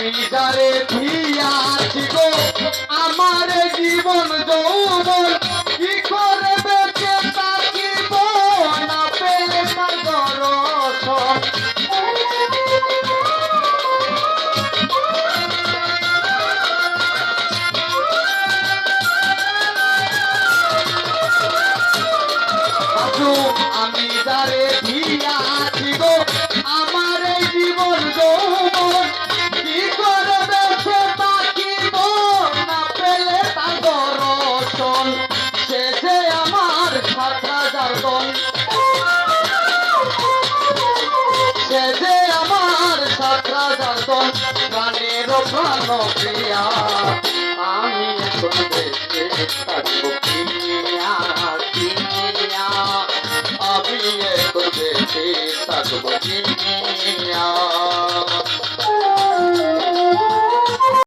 আমি যারে দিয়াছি গো। আমার জীবন যৌবন কি করে বেঁচে থাকিব না পেলে তার দর্শন আজু দন সে যে আমার হাজার দন প্রাণের প্রাণ প্রিয়া। আমি এখন বেঁচে থাকব কিনিয়া কিনিয়া আমি এখন বেঁচে থাকব কিনিয়া